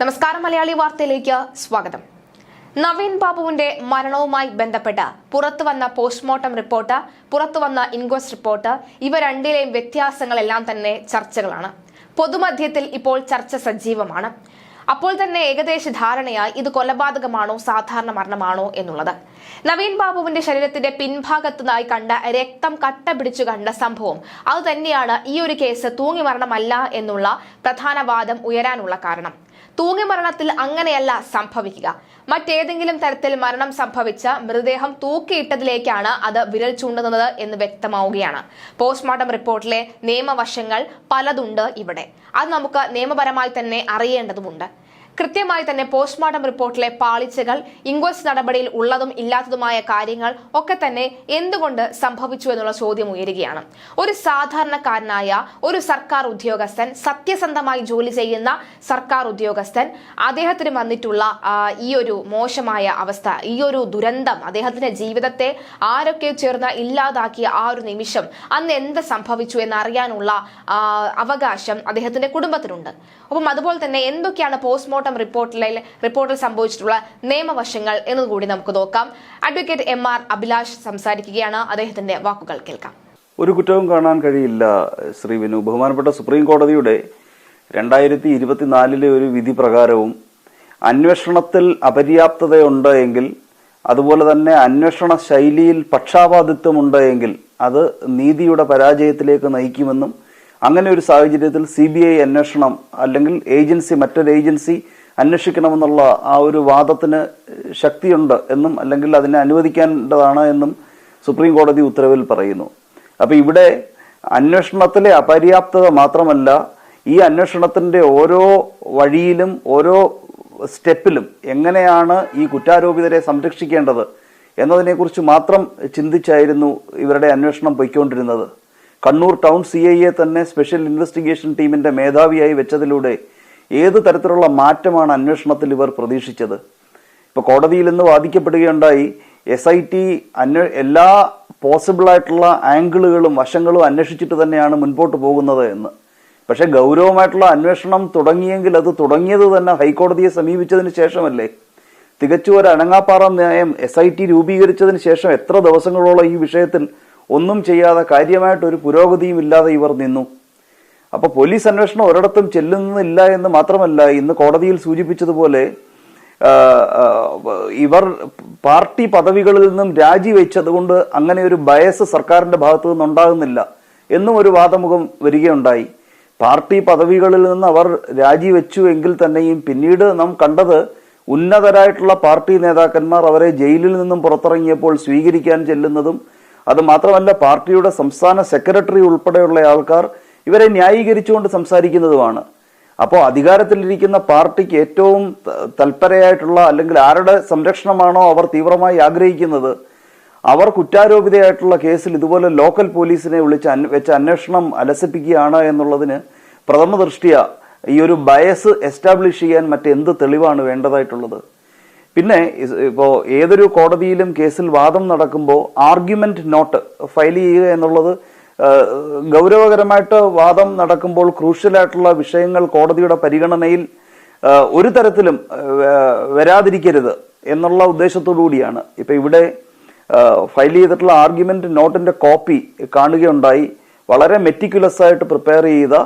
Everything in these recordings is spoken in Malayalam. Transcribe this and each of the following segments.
നമസ്കാരം മലയാളി വാർത്തയിലേക്ക് സ്വാഗതം. നവീൻ ബാബുവിന്റെ മരണവുമായി ബന്ധപ്പെട്ട് പുറത്തുവന്ന പോസ്റ്റ്മോർട്ടം റിപ്പോർട്ട് പുറത്തുവന്ന ഇൻക്വസ്റ്റ് റിപ്പോർട്ട് ഇവ രണ്ടിലെയും വ്യത്യാസങ്ങളെല്ലാം തന്നെ ചർച്ചകളാണ്. പൊതുമധ്യത്തിൽ ഇപ്പോൾ ചർച്ച സജീവമാണ്. അപ്പോൾ തന്നെ ഏകദേശ ധാരണയായി ഇത് കൊലപാതകമാണോ സാധാരണ മരണമാണോ എന്നുള്ളത്. നവീൻ ബാബുവിന്റെ ശരീരത്തിന്റെ പിൻഭാഗത്തുനിന്നായി കണ്ട രക്തം കട്ട പിടിച്ചു കണ്ട സംഭവം അതുതന്നെയാണ് ഈ ഒരു കേസ് തൂങ്ങി മരണമല്ല എന്നുള്ള പ്രധാന വാദം ഉയരാനുള്ള കാരണം. തൂങ്ങിമരണത്തിൽ അങ്ങനെയല്ല സംഭവിക്കുക. മറ്റേതെങ്കിലും തരത്തിൽ മരണം സംഭവിച്ച മൃതദേഹം തൂക്കിയിട്ടതിലേക്കാണ് അത് വിരൽ ചൂണ്ടുന്നത് എന്ന് വ്യക്തമാവുകയാണ്. പോസ്റ്റ്മോർട്ടം റിപ്പോർട്ടിലെ നിയമവശങ്ങൾ പലതുണ്ട് ഇവിടെ. അത് നമുക്ക് നിയമപരമായി തന്നെ അറിയേണ്ടതുമുണ്ട്. കൃത്യമായി തന്നെ പോസ്റ്റ്മോർട്ടം റിപ്പോർട്ടിലെ പാളിച്ചകൾ ഇൻക്വസ്റ്റ് നടപടിയിൽ ഉള്ളതും ഇല്ലാത്തതുമായ കാര്യങ്ങൾ ഒക്കെ തന്നെ എന്തുകൊണ്ട് സംഭവിച്ചു എന്നുള്ള ചോദ്യം ഉയരുകയാണ്. ഒരു സാധാരണക്കാരനായ ഒരു സർക്കാർ ഉദ്യോഗസ്ഥൻ സത്യസന്ധമായി ജോലി ചെയ്യുന്ന സർക്കാർ ഉദ്യോഗസ്ഥൻ അദ്ദേഹത്തിന് വന്നിട്ടുള്ള ഈ ഒരു മോശമായ അവസ്ഥ ഈ ഒരു ദുരന്തം അദ്ദേഹത്തിന്റെ ജീവിതത്തെ ആരൊക്കെ ചേർന്ന് ഇല്ലാതാക്കിയ ആ ഒരു നിമിഷം അന്ന് എന്ത് സംഭവിച്ചു എന്നറിയാനുള്ള അവകാശം അദ്ദേഹത്തിന്റെ കുടുംബത്തിനുണ്ട്. അപ്പം അതുപോലെ തന്നെ എന്തൊക്കെയാണ് പോസ്റ്റ്മോർട്ടം റിപ്പോർട്ടിലെ റിപ്പോർട്ടിൽ സംഭവിച്ചിട്ടുള്ള നിയമവശങ്ങൾ എന്നുകൂടി നമുക്ക് നോക്കാം. അഡ്വക്കേറ്റ് എം ആർ അഭിലാഷ് സംസാരിക്കുകയാണ്. അദ്ദേഹത്തിന്റെ വാക്കുകൾ കേൾക്കാം. ഒരു കുറ്റവും കാണാൻ കഴിയില്ല ശ്രീ വിനു. ബഹുമാനപ്പെട്ട സുപ്രീം കോടതിയുടെ രണ്ടായിരത്തി ഇരുപത്തിനാലിലെ ഒരു വിധി പ്രകാരവും അന്വേഷണത്തിൽ അപര്യാപ്തതയുണ്ട് എങ്കിൽ അതുപോലെ തന്നെ അന്വേഷണ ശൈലിയിൽ പക്ഷാപാതിത്വമുണ്ട് എങ്കിൽ അത് നീതിയുടെ പരാജയത്തിലേക്ക് നയിക്കുമെന്നും അങ്ങനെ ഒരു സാഹചര്യത്തിൽ സി ബി ഐ അന്വേഷണം അല്ലെങ്കിൽ ഏജൻസി മറ്റൊരു ഏജൻസി അന്വേഷിക്കണമെന്നുള്ള ആ ഒരു വാദത്തിന് ശക്തിയുണ്ട് എന്നും അല്ലെങ്കിൽ അതിനെ അനുവദിക്കേണ്ടതാണ് എന്നും സുപ്രീം കോടതി ഉത്തരവിൽ പറയുന്നു. അപ്പോൾ ഇവിടെ അന്വേഷണത്തിലെ അപര്യാപ്തത മാത്രമല്ല ഈ അന്വേഷണത്തിന്റെ ഓരോ വഴിയിലും ഓരോ സ്റ്റെപ്പിലും എങ്ങനെയാണ് ഈ കുറ്റാരോപിതരെ സംരക്ഷിക്കേണ്ടത് എന്നതിനെക്കുറിച്ച് മാത്രം ചിന്തിച്ചായിരുന്നു ഇവരുടെ അന്വേഷണം പൊയ്ക്കൊണ്ടിരുന്നത്. Kannur town C I A തന്നെ സ്പെഷ്യൽ ഇൻവെസ്റ്റിഗേഷൻ ടീമിന്റെ മേധാവിയായി വെച്ചതിലൂടെ ഏത് തരത്തിലുള്ള മാറ്റമാണ് അന്വേഷണത്തിൽ ഇവർ പ്രതീക്ഷിച്ചത്? ഇപ്പൊ കോടതിയിൽ ഇന്ന് വാദിക്കപ്പെടുകയുണ്ടായി എസ് ഐ ടി അന്വേ എല്ലാ പോസിബിൾ ആയിട്ടുള്ള ആംഗിളുകളും വശങ്ങളും അന്വേഷിച്ചിട്ട് തന്നെയാണ് മുൻപോട്ട് പോകുന്നത് എന്ന്. പക്ഷെ ഗൗരവമായിട്ടുള്ള അന്വേഷണം തുടങ്ങിയെങ്കിൽ അത് തുടങ്ങിയത് തന്നെ ഹൈക്കോടതിയെ സമീപിച്ചതിന് ശേഷമല്ലേ? തികച്ചു ഒരു അനങ്ങാപ്പാറ നയം എസ് ഐ ടി രൂപീകരിച്ചതിന് ശേഷം എത്ര ദിവസങ്ങളോളം ഈ വിഷയത്തിൽ ഒന്നും ചെയ്യാതെ കാര്യമായിട്ട് ഒരു പുരോഗതിയും ഇല്ലാതെ ഇവർ നിന്നു. അപ്പൊ പോലീസ് അന്വേഷണം ഒരിടത്തും ചെല്ലുന്നില്ല എന്ന് മാത്രമല്ല ഇന്ന് കോടതിയിൽ സൂചിപ്പിച്ചതുപോലെ ഇവർ പാർട്ടി പദവികളിൽ നിന്നും രാജിവെച്ചതുകൊണ്ട് അങ്ങനെ ഒരു ബയസ് സർക്കാരിന്റെ ഭാഗത്തു നിന്നുണ്ടാകുന്നില്ല എന്നും ഒരു വാദമുഖം വരികയുണ്ടായി. പാർട്ടി പദവികളിൽ നിന്ന് അവർ രാജിവെച്ചു എങ്കിൽ തന്നെയും പിന്നീട് നാം കണ്ടത് ഉന്നതരായിട്ടുള്ള പാർട്ടി നേതാക്കന്മാർ അവരെ ജയിലിൽ നിന്നും പുറത്തിറങ്ങിയപ്പോൾ സ്വീകരിക്കാൻ ചെല്ലുന്നതും അത് മാത്രമല്ല പാർട്ടിയുടെ സംസ്ഥാന സെക്രട്ടറി ഉൾപ്പെടെയുള്ള ആൾക്കാർ ഇവരെ ന്യായീകരിച്ചുകൊണ്ട് സംസാരിക്കുന്നതുമാണ്. അപ്പോൾ അധികാരത്തിലിരിക്കുന്ന പാർട്ടിക്ക് ഏറ്റവും തൽപരയായിട്ടുള്ള അല്ലെങ്കിൽ ആരുടെ സംരക്ഷണമാണോ അവർ തീവ്രമായി ആഗ്രഹിക്കുന്നത് അവർ കുറ്റാരോപിതയായിട്ടുള്ള കേസിൽ ഇതുപോലെ ലോക്കൽ പോലീസിനെ വിളിച്ച് വെച്ച അന്വേഷണം അലസിപ്പിക്കുകയാണ് എന്നുള്ളതിന് പ്രഥമ ദൃഷ്ടിയ ഈ ഒരു ബയസ് എസ്റ്റാബ്ലിഷ് ചെയ്യാൻ മറ്റെന്ത് തെളിവാണ് വേണ്ടതായിട്ടുള്ളത്? പിന്നെ ഇപ്പോൾ ഇപ്പോ ഏതൊരു കോടതിയിലും കേസിൽ വാദം നടക്കുമ്പോൾ ആർഗ്യുമെന്റ് നോട്ട് ഫയൽ ചെയ്യുക എന്നുള്ളത് ഗൗരവകരമായിട്ട് വാദം നടക്കുമ്പോൾ ക്രൂഷ്യലായിട്ടുള്ള വിഷയങ്ങൾ കോടതിയുടെ പരിഗണനയിൽ ഒരു തരത്തിലും വരാതിരിക്കരുത് എന്നുള്ള ഉദ്ദേശത്തോടു കൂടിയാണ്. ഇപ്പൊ ഇവിടെ ഫയൽ ചെയ്തിട്ടുള്ള ആർഗ്യുമെന്റ് നോട്ടിന്റെ കോപ്പി കാണുകയുണ്ടായി. വളരെ മെറ്റിക്കുലസ് ആയിട്ട് പ്രിപ്പയർ ചെയ്ത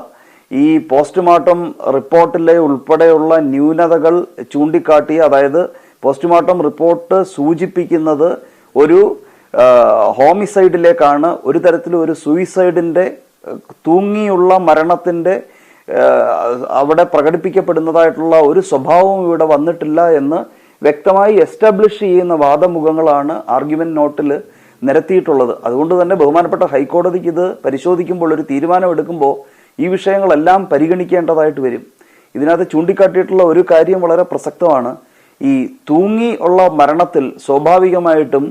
ഈ പോസ്റ്റ്മോർട്ടം റിപ്പോർട്ടിലെ ഉൾപ്പെടെയുള്ള ന്യൂനതകൾ ചൂണ്ടിക്കാട്ടി അതായത് പോസ്റ്റ്മോർട്ടം റിപ്പോർട്ട് സൂചിപ്പിക്കുന്നത് ഒരു ഹോമിസൈഡിലേക്കാണ്. ഒരു തരത്തിലും ഒരു സൂയിസൈഡിന്റെ തൂങ്ങിയുള്ള മരണത്തിന്റെ അവിടെ പ്രകടിപ്പിക്കപ്പെടുന്നതായിട്ടുള്ള ഒരു സ്വഭാവവും ഇവിടെ വന്നിട്ടില്ല എന്ന് വ്യക്തമായി എസ്റ്റാബ്ലിഷ് ചെയ്യുന്ന വാദമുഖങ്ങളാണ് ആർഗ്യുമെന്റ് നോട്ടിൽ നിരത്തിയിട്ടുള്ളത്. അതുകൊണ്ട് തന്നെ ബഹുമാനപ്പെട്ട ഹൈക്കോടതിക്ക് ഇത് പരിശോധിക്കുമ്പോൾ ഒരു തീരുമാനമെടുക്കുമ്പോൾ ഈ വിഷയങ്ങളെല്ലാം പരിഗണിക്കേണ്ടതായിട്ട് വരും. ഇതിനകത്ത് ചൂണ്ടിക്കാട്ടിയിട്ടുള്ള ഒരു കാര്യം വളരെ പ്രസക്തമാണ്. ഈ തൂങ്ങി ഉള്ള മരണത്തിൽ സ്വാഭാവികമായിട്ടും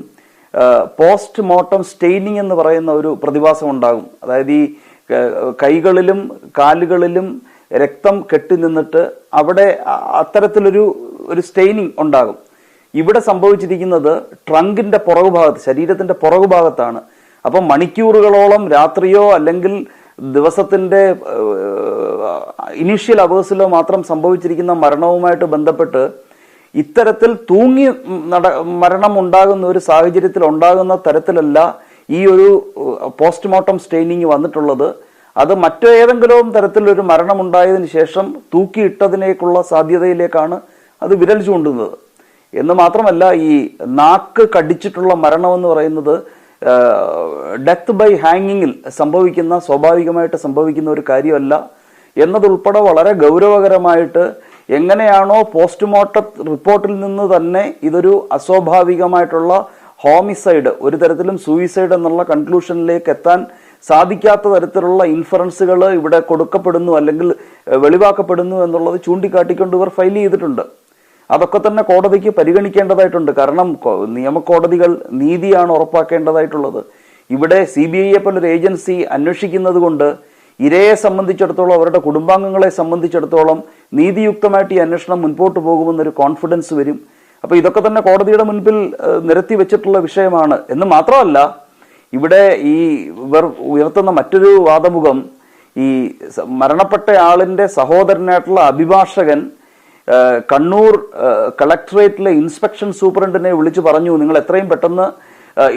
പോസ്റ്റ് മോർട്ടം സ്റ്റെയിനിങ് എന്ന് പറയുന്ന ഒരു പ്രതിഭാസം ഉണ്ടാകും. അതായത് ഈ കൈകളിലും കാലുകളിലും രക്തം കെട്ടി നിന്നിട്ട് അവിടെ അത്തരത്തിലൊരു ഒരു സ്റ്റെയിനിങ് ഉണ്ടാകും. ഇവിടെ സംഭവിച്ചിരിക്കുന്നത് ട്രങ്കിന്റെ പുറകുഭാഗത്ത് ശരീരത്തിന്റെ പുറകു ഭാഗത്താണ് അപ്പം മണിക്കൂറുകളോളം രാത്രിയോ അല്ലെങ്കിൽ ദിവസത്തിന്റെ ഇനീഷ്യൽ അവേഴ്സിലോ മാത്രം സംഭവിച്ചിരിക്കുന്ന മരണവുമായിട്ട് ബന്ധപ്പെട്ട് ഇത്തരത്തിൽ തൂങ്ങി നട മരണം ഉണ്ടാകുന്ന ഒരു സാഹചര്യത്തിൽ ഉണ്ടാകുന്ന തരത്തിലല്ല ഈ ഒരു പോസ്റ്റ്മോർട്ടം സ്റ്റെയിനിങ് വന്നിട്ടുള്ളത്. അത് മറ്റേതെങ്കിലും തരത്തിലൊരു മരണമുണ്ടായതിനു ശേഷം തൂക്കിയിട്ടതിനേക്കുള്ള സാധ്യതയിലേക്കാണ് അത് വിരൽ ചൂണ്ടുന്നത്. എന്ന് മാത്രമല്ല ഈ നാക്ക് കടിച്ചിട്ടുള്ള മരണം എന്ന് പറയുന്നത് ഡെത്ത് ബൈ ഹാങ്ങിങ്ങിൽ സംഭവിക്കുന്ന സ്വാഭാവികമായിട്ട് സംഭവിക്കുന്ന ഒരു കാര്യമല്ല. എന്നതുൾപ്പെടെ വളരെ ഗൗരവകരമായിട്ട് എങ്ങനെയാണോ പോസ്റ്റ്മോർട്ടം റിപ്പോർട്ടിൽ നിന്ന് തന്നെ ഇതൊരു അസ്വാഭാവികമായിട്ടുള്ള ഹോമിസൈഡ് ഒരു തരത്തിലും സൂയിസൈഡ് എന്നുള്ള കൺക്ലൂഷനിലേക്ക് എത്താൻ സാധിക്കാത്ത തരത്തിലുള്ള ഇൻഫറൻസുകൾ ഇവിടെ കൊടുക്കപ്പെടുന്നു അല്ലെങ്കിൽ വെളിവാക്കപ്പെടുന്നു എന്നുള്ളത് ചൂണ്ടിക്കാട്ടിക്കൊണ്ട് ഇവർ ഫയൽ ചെയ്തിട്ടുണ്ട്. അതൊക്കെ തന്നെ കോടതിക്ക് പരിഗണിക്കേണ്ടതായിട്ടുണ്ട്. കാരണം നിയമ നിയമകോടതികൾ നീതിയാണ് ഉറപ്പാക്കേണ്ടതായിട്ടുള്ളത്. ഇവിടെ സി ബി ഐയെ പോലൊരു ഏജൻസി അന്വേഷിക്കുന്നത് കൊണ്ട് ഇരയെ സംബന്ധിച്ചിടത്തോളം അവരുടെ കുടുംബാംഗങ്ങളെ സംബന്ധിച്ചിടത്തോളം നീതിയുക്തമായിട്ട് ഈ അന്വേഷണം മുൻപോട്ട് പോകുമെന്നൊരു കോൺഫിഡൻസ് വരും. അപ്പൊ ഇതൊക്കെ തന്നെ കോടതിയുടെ മുൻപിൽ നിരത്തി വെച്ചിട്ടുള്ള വിഷയമാണ്. എന്ന് മാത്രമല്ല ഇവിടെ ഈ ഇവർ ഉയർത്തുന്ന മറ്റൊരു വാദമുഖം ഈ മരണപ്പെട്ട ആളിന്റെ സഹോദരനായിട്ടുള്ള അഭിഭാഷകൻ കണ്ണൂർ കളക്ടറേറ്റിലെ ഇൻസ്പെക്ഷൻ സൂപ്രണ്ടിനെ വിളിച്ചു പറഞ്ഞു നിങ്ങൾ എത്രയും പെട്ടെന്ന്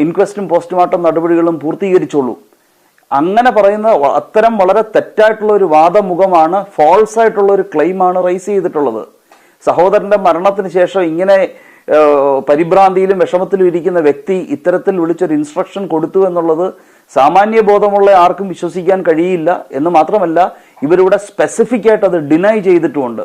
ഇൻക്വസ്റ്റും പോസ്റ്റ്മോർട്ടം നടപടികളും പൂർത്തീകരിച്ചോളൂ. അങ്ങനെ പറയുന്ന അത്തരം വളരെ തെറ്റായിട്ടുള്ള ഒരു വാദമുഖമാണ് ഫോൾസ് ആയിട്ടുള്ള ഒരു ക്ലെയിമാണ് റൈസ് ചെയ്തിട്ടുള്ളത്. സഹോദരന്റെ മരണത്തിന് ശേഷം ഇങ്ങനെ പരിഭ്രാന്തിയിലും വിഷമത്തിലും ഇരിക്കുന്ന വ്യക്തി ഇത്തരത്തിൽ വിളിച്ചൊരു ഇൻസ്ട്രക്ഷൻ കൊടുത്തു എന്നുള്ളത് സാമാന്യ ബോധമുള്ള ആർക്കും വിശ്വസിക്കാൻ കഴിയില്ല എന്ന് മാത്രമല്ല ഇവരിവിടെ സ്പെസിഫിക് ആയിട്ട് അത് ഡിനൈ ചെയ്തിട്ടുമുണ്ട്.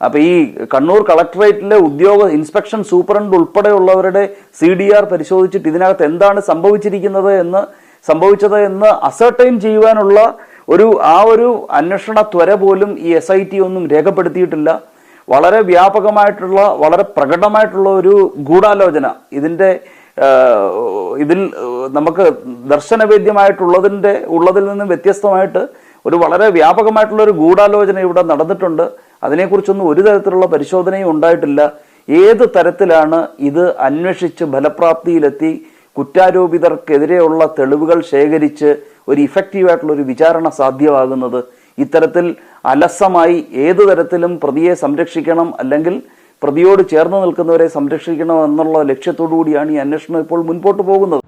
അപ്പൊ ഈ കണ്ണൂർ കളക്ടറേറ്റിലെ ഉദ്യോഗ ഇൻസ്പെക്ഷൻ സൂപ്രണ്ട് ഉൾപ്പെടെയുള്ളവരുടെ സി ഡി ആർ പരിശോധിച്ചിട്ട് ഇതിനകത്ത് എന്താണ് സംഭവിച്ചിരിക്കുന്നത് എന്ന് സംഭവിച്ചത് എന്ന് അസർട്ടൈൻ ചെയ്യുവാനുള്ള ഒരു ആ ഒരു അന്വേഷണ ത്വര പോലും ഈ എസ് ഐ ടി ഒന്നും രേഖപ്പെടുത്തിയിട്ടില്ല. വളരെ വ്യാപകമായിട്ടുള്ള വളരെ പ്രകടമായിട്ടുള്ള ഒരു ഗൂഢാലോചന ഇതിന്റെ ഇതിൽ നമുക്ക് ദർശനവേദ്യമായിട്ടുള്ളതിന്റെ ഉള്ളതിൽ നിന്നും വ്യത്യസ്തമായിട്ട് ഒരു വളരെ വ്യാപകമായിട്ടുള്ള ഒരു ഗൂഢാലോചന ഇവിടെ നടന്നിട്ടുണ്ട്. അതിനെക്കുറിച്ചൊന്നും ഒരു തരത്തിലുള്ള പരിശോധനയും ഉണ്ടായിട്ടില്ല. ഏത് തരത്തിലാണ് ഇത് അന്വേഷിച്ച് ഫലപ്രാപ്തിയിലെത്തി? കുറ്റാരോപിതർക്കെതിരെയുള്ള തെളിവുകൾ ശേഖരിച്ച് ഒരു ഇഫക്റ്റീവായിട്ടുള്ള ഒരു വിചാരണ സാധ്യമാകുന്നത് ഇത്തരത്തിൽ അലസമായി ഏതു തരത്തിലും പ്രതിയെ സംരക്ഷിക്കണം അല്ലെങ്കിൽ പ്രതിയോട് ചേർന്ന് നിൽക്കുന്നവരെ സംരക്ഷിക്കണം എന്നുള്ള ലക്ഷ്യത്തോടു കൂടിയാണ് ഈ അന്വേഷണം ഇപ്പോൾ മുൻപോട്ട് പോകുന്നത്.